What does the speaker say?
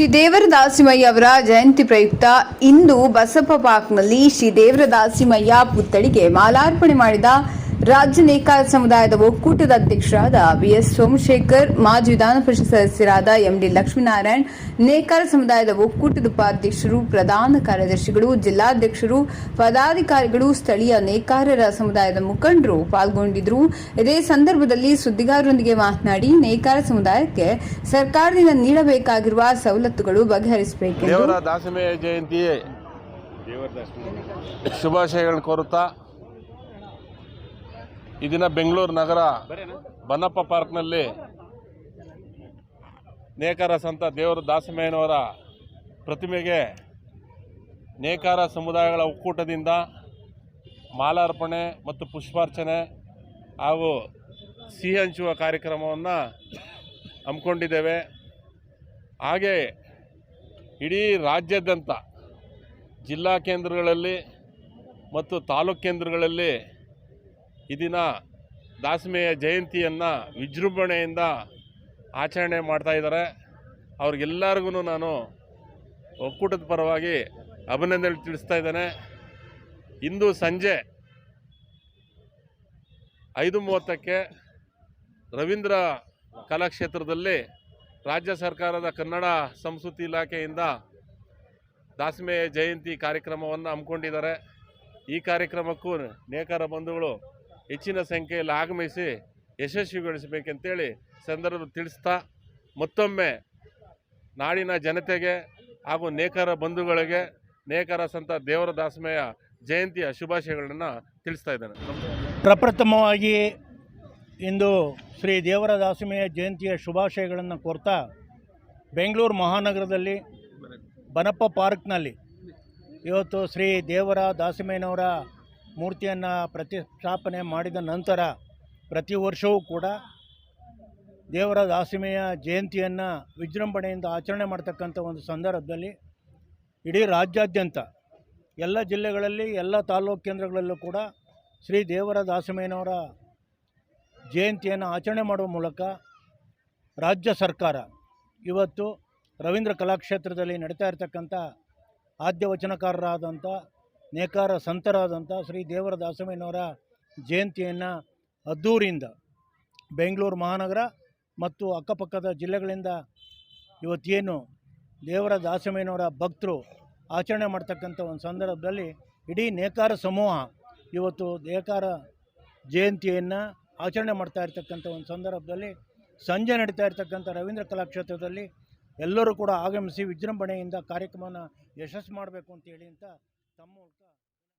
ಶ್ರೀ ದೇವರ ದಾಸಿಮಯ್ಯ ಅವರ ಜಯಂತಿ ಪ್ರಯುಕ್ತ ಇಂದು ಬಸಪ್ಪ ಪಾರ್ಕ್ನಲ್ಲಿ ಶ್ರೀ ದೇವರ ದಾಸಿಮಯ್ಯ ಪುತ್ಥಳಿಗೆ ಮಾಲಾರ್ಪಣೆ ಮಾಡಿದ ರಾಜ್ಯ ನೇಕಾರ ಸಮುದಾಯದ ಒಕ್ಕೂಟದ ಅಧ್ಯಕ್ಷರಾದ ವಿಎಸ್ ಸೋಮಶೇಖರ್, ಮಾಜಿ ವಿಧಾನ ಪರಿಷತ್ ಸದಸ್ಯರಾದ ಎಂಡಿ ಲಕ್ಷ್ಮೀನಾರಾಯಣ್ ನೇಕಾರ ಸಮುದಾಯದ ಒಕ್ಕೂಟದ ಉಪಾಧ್ಯಕ್ಷರು, ಪ್ರಧಾನ ಕಾರ್ಯದರ್ಶಿಗಳು, ಜಿಲ್ಲಾಧ್ಯಕ್ಷರು, ಪದಾಧಿಕಾರಿಗಳು, ಸ್ಥಳೀಯ ನೇಕಾರರ ಸಮುದಾಯದ ಮುಖಂಡರು ಪಾಲ್ಗೊಂಡಿದ್ದರು. ಇದೇ ಸಂದರ್ಭದಲ್ಲಿ ಸುದ್ದಿಗಾರರೊಂದಿಗೆ ಮಾತನಾಡಿ ನೇಕಾರ ಸಮುದಾಯಕ್ಕೆ ಸರ್ಕಾರದಿಂದ ನೀಡಬೇಕಾಗಿರುವ ಸವಲತ್ತುಗಳು ಬಗೆಹರಿಸಬೇಕು ಶುಭಾಶಯಗಳನ್ನು ಕೋರುತ್ತಾ ಈ ದಿನ ಬೆಂಗಳೂರು ನಗರ ಬನ್ನಪ್ಪ ಪಾರ್ಕ್ನಲ್ಲಿ ನೇಕಾರ ಸಂತ ದೇವರು ದಾಸಮಯ್ಯನವರ ಪ್ರತಿಮೆಗೆ ನೇಕಾರ ಸಮುದಾಯಗಳ ಒಕ್ಕೂಟದಿಂದ ಮಾಲಾರ್ಪಣೆ ಮತ್ತು ಪುಷ್ಪಾರ್ಚನೆ ಹಾಗೂ ಸಿಹಿ ಹಂಚುವ ಕಾರ್ಯಕ್ರಮವನ್ನು ಹಮ್ಮಿಕೊಂಡಿದ್ದೇವೆ. ಹಾಗೆ ಇಡೀ ರಾಜ್ಯಾದ್ಯಂತ ಜಿಲ್ಲಾ ಕೇಂದ್ರಗಳಲ್ಲಿ ಮತ್ತು ತಾಲೂಕು ಕೇಂದ್ರಗಳಲ್ಲಿ ಈ ದಿನ ದಾಸಮೆಯ ಜಯಂತಿಯನ್ನು ವಿಜೃಂಭಣೆಯಿಂದ ಆಚರಣೆ ಮಾಡ್ತಾ ಇದ್ದಾರೆ. ಅವ್ರಿಗೆಲ್ಲರಿಗೂ ನಾನು ಒಕ್ಕೂಟದ ಪರವಾಗಿ ಅಭಿನಂದನೆ ತಿಳಿಸ್ತಾ ಇದ್ದೇನೆ. ಇಂದು ಸಂಜೆ ಐದು ಮೂವತ್ತಕ್ಕೆ ರವೀಂದ್ರ ಕಲಾಕ್ಷೇತ್ರದಲ್ಲಿ ರಾಜ್ಯ ಸರ್ಕಾರದ ಕನ್ನಡ ಸಂಸ್ಕೃತಿ ಇಲಾಖೆಯಿಂದ ದಾಸಿಮೆಯ ಜಯಂತಿ ಕಾರ್ಯಕ್ರಮವನ್ನು ಹಮ್ಮಿಕೊಂಡಿದ್ದಾರೆ. ಈ ಕಾರ್ಯಕ್ರಮಕ್ಕೂ ನೇಕಾರ ಬಂಧುಗಳು ಹೆಚ್ಚಿನ ಸಂಖ್ಯೆಯಲ್ಲಿ ಆಗಮಿಸಿ ಯಶಸ್ವಿಗೊಳಿಸಬೇಕಂತೇಳಿ ಸಂದರ್ಭ ತಿಳಿಸ್ತಾ ಮತ್ತೊಮ್ಮೆ ನಾಡಿನ ಜನತೆಗೆ ಹಾಗೂ ನೇಕರ ಬಂಧುಗಳಿಗೆ ನೇಕರ ಸಂತ ದೇವರ ದಾಸಮಯ ಜಯಂತಿಯ ಶುಭಾಶಯಗಳನ್ನು ತಿಳಿಸ್ತಾ ಇದ್ದಾನೆ. ಪ್ರಪ್ರಥಮವಾಗಿ ಇಂದು ಶ್ರೀ ದೇವರ ದಾಸಮಯ ಜಯಂತಿಯ ಶುಭಾಶಯಗಳನ್ನು ಕೋರ್ತಾ ಬೆಂಗಳೂರು ಮಹಾನಗರದಲ್ಲಿ ಬನಪ್ಪ ಪಾರ್ಕ್ನಲ್ಲಿ ಇವತ್ತು ಶ್ರೀ ದೇವರ ದಾಸಿಮಯ್ಯನವರ ಮೂರ್ತಿಯನ್ನು ಪ್ರತಿಷ್ಠಾಪನೆ ಮಾಡಿದ ನಂತರ ಪ್ರತಿ ವರ್ಷವೂ ಕೂಡ ದೇವರ ದಾಸಿಮೆಯ ಜಯಂತಿಯನ್ನು ವಿಜೃಂಭಣೆಯಿಂದ ಆಚರಣೆ ಮಾಡ್ತಕ್ಕಂಥ ಒಂದು ಸಂದರ್ಭದಲ್ಲಿ ಇಡೀ ರಾಜ್ಯಾದ್ಯಂತ ಎಲ್ಲ ಜಿಲ್ಲೆಗಳಲ್ಲಿ, ಎಲ್ಲ ತಾಲೂಕು ಕೇಂದ್ರಗಳಲ್ಲೂ ಕೂಡ ಶ್ರೀ ದೇವರ ದಾಸಮಯ್ಯನವರ ಜಯಂತಿಯನ್ನು ಆಚರಣೆ ಮಾಡುವ ಮೂಲಕ ರಾಜ್ಯ ಸರ್ಕಾರ ಇವತ್ತು ರವೀಂದ್ರ ಕಲಾಕ್ಷೇತ್ರದಲ್ಲಿ ನಡೀತಾ ಇರತಕ್ಕಂಥ ಆದ್ಯ ವಚನಕಾರರಾದಂಥ ನೇಕಾರ ಸಂತರಾದಂಥ ಶ್ರೀ ದೇವರ ದಾಸಮಯ್ಯನವರ ಜಯಂತಿಯನ್ನು ಅದ್ದೂರಿಯಿಂದ ಬೆಂಗಳೂರು ಮಹಾನಗರ ಮತ್ತು ಅಕ್ಕಪಕ್ಕದ ಜಿಲ್ಲೆಗಳಿಂದ ಇವತ್ತೇನು ದೇವರ ದಾಸಮಯ್ಯನವರ ಭಕ್ತರು ಆಚರಣೆ ಮಾಡ್ತಕ್ಕಂಥ ಒಂದು ಸಂದರ್ಭದಲ್ಲಿ ಇಡೀ ನೇಕಾರ ಸಮೂಹ ಇವತ್ತು ನೇಕಾರ ಜಯಂತಿಯನ್ನು ಆಚರಣೆ ಮಾಡ್ತಾ ಇರ್ತಕ್ಕಂಥ ಒಂದು ಸಂದರ್ಭದಲ್ಲಿ ಸಂಜೆ ನಡೀತಾ ಇರ್ತಕ್ಕಂಥ ರವೀಂದ್ರ ಕಲಾಕ್ಷೇತ್ರದಲ್ಲಿ ಎಲ್ಲರೂ ಕೂಡ ಆಗಮಿಸಿ ವಿಜೃಂಭಣೆಯಿಂದ ಕಾರ್ಯಕ್ರಮನ ಯಶಸ್ಸು ಮಾಡಬೇಕು ಅಂತೇಳಿ ಅಂತ ತಮ್ಮ ಮೂಲಕ